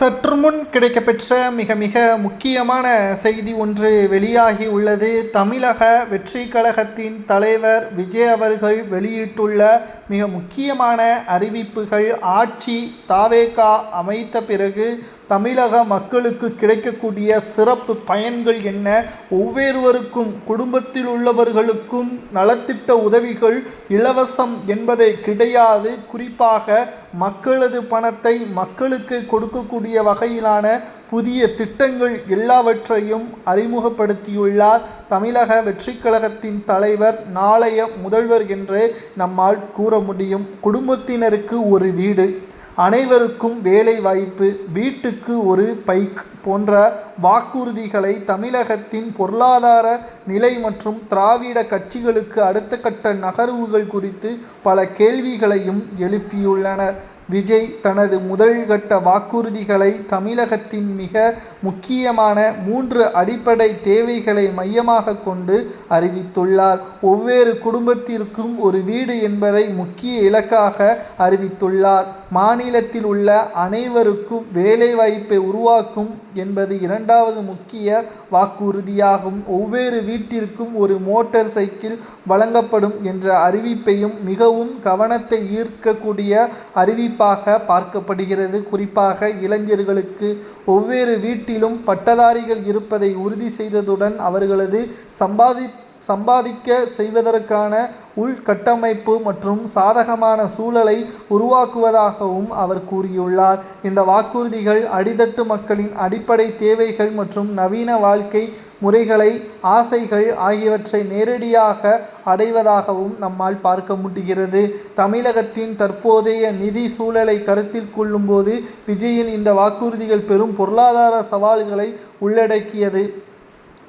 சற்று முன் கிடைக்கப்பெற்ற மிக மிக முக்கியமான செய்தி ஒன்று வெளியாகி உள்ளது. தமிழக வெற்றி கழகத்தின் தலைவர் விஜய் அவர்கள் வெளியிட்டுள்ள மிக முக்கியமான அறிவிப்புகள் ஆட்சி தாவேகா அமைத்த பிறகு தமிழக மக்களுக்கு கிடைக்கக்கூடிய சிறப்பு பயன்கள் என்ன? ஒவ்வொருவருக்கும் குடும்பத்தில் உள்ளவர்களுக்கும் நலத்திட்ட உதவிகள் இலவசம் என்பதை கிடையாது. குறிப்பாக மக்களது பணத்தை மக்களுக்கு கொடுக்கக்கூடிய வகையிலான புதிய திட்டங்கள் எல்லாவற்றையும் அறிமுகப்படுத்தியுள்ளார். தமிழக வெற்றி கழகத்தின் தலைவர் நாளைய முதல்வர் என்று நம்மால் கூற முடியும். குடும்பத்தினருக்கு ஒரு வீடு. அனைவருக்கும் வேலை வாய்ப்பு வீட்டுக்கு ஒரு பைக் போன்ற வாக்குறுதிகளை தமிழகத்தின் பொருளாதார நிலை மற்றும் திராவிட கட்சிகளுக்கு அடுத்த கட்ட நகர்வுகள் குறித்து பல கேள்விகளையும் எழுப்பியுள்ளனர். விஜய் தனது முதல் கட்ட வாக்குறுதிகளை தமிழகத்தின் மிக முக்கியமான மூன்று அடிப்படை தேவைகளை மையமாக கொண்டு அறிவித்துள்ளார். ஒவ்வொரு குடும்பத்திற்கும் ஒரு வீடு என்பதை முக்கிய இலக்காக அறிவித்துள்ளார். மாநிலத்தில் உள்ள அனைவருக்கும் வேலைவாய்ப்பை உருவாக்கும் என்பது இரண்டாவது முக்கிய வாக்குறுதியாகும். ஒவ்வொரு வீட்டிற்கும் ஒரு மோட்டார் சைக்கிள் வழங்கப்படும் என்ற அறிவிப்பையும் மிகவும் கவனத்தை ஈர்க்கக்கூடிய குறிப்பாக பார்க்கப்படுகிறது. குறிப்பாக இளைஞர்களுக்கு ஒவ்வொரு வீட்டிலும் பட்டதாரிகள் இருப்பதை உறுதி செய்ததுடன் அவர்களது சம்பாதி சம்பாதிக்க செய்வதற்கான உள்கட்டமைப்பு மற்றும் சாதகமான சூழலை உருவாக்குவதாகவும் அவர் கூறியுள்ளார். இந்த வாக்குறுதிகள் அடித்தட்டு மக்களின் அடிப்படை தேவைகள் மற்றும் நவீன வாழ்க்கை முறைகளை ஆசைகள் ஆகியவற்றை நேரடியாக அடைவதாகவும் நம்மால் பார்க்க முடிகிறது. தமிழகத்தின் தற்போதைய நிதி சூழலை கருத்தில் கொள்ளும்போது விஜயின் இந்த வாக்குறுதிகள் பெரும் பொருளாதார சவால்களை உள்ளடக்கியது.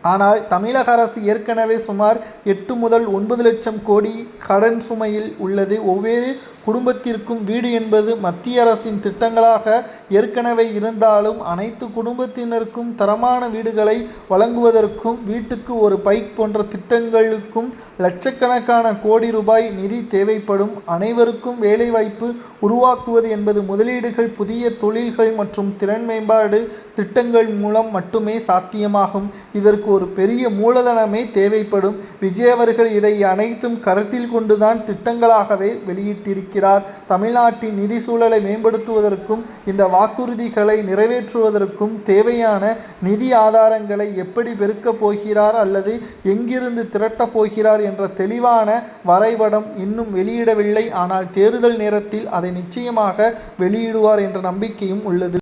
ஆனால் தமிழக அரசு ஏற்கனவே சுமார் எட்டு முதல் ஒன்பது லட்சம் கோடி கடன் சுமையில் உள்ளது. ஒவ்வொரு குடும்பத்திற்கும் வீடு என்பது மத்திய அரசின் திட்டங்களாக ஏற்கனவே இருந்தாலும் அனைத்து குடும்பத்தினருக்கும் தரமான வீடுகளை வழங்குவதற்கும் வீட்டுக்கு ஒரு பைக் போன்ற திட்டங்களுக்கும் லட்சக்கணக்கான கோடி ரூபாய் நிதி தேவைப்படும். அனைவருக்கும் வேலைவாய்ப்பு உருவாக்குவது என்பது முதலீடுகள் புதிய தொழில்கள் மற்றும் திறன் மேம்பாடு திட்டங்கள் மூலம் மட்டுமே சாத்தியமாகும். இதற்கு ஒரு பெரிய மூலதனமே தேவைப்படும். விஜய் அவர்கள் இதை அனைத்தும் கருத்தில் கொண்டுதான் திட்டங்களாகவே வெளியிட்டிருக்கிறார். தமிழ்நாட்டின் நிதி சூழலை மேம்படுத்துவதற்கும் இந்த வாக்குறுதிகளை நிறைவேற்றுவதற்கும் தேவையான நிதி ஆதாரங்களை எப்படி பெருக்கப் போகிறார் அல்லது எங்கிருந்து திரட்டப் போகிறார் என்ற தெளிவான வரைபடம் இன்னும் வெளியிடவில்லை. ஆனால் தேர்தல் நேரத்தில் அதை நிச்சயமாக வெளியிடுவார் என்ற நம்பிக்கையும் உள்ளது.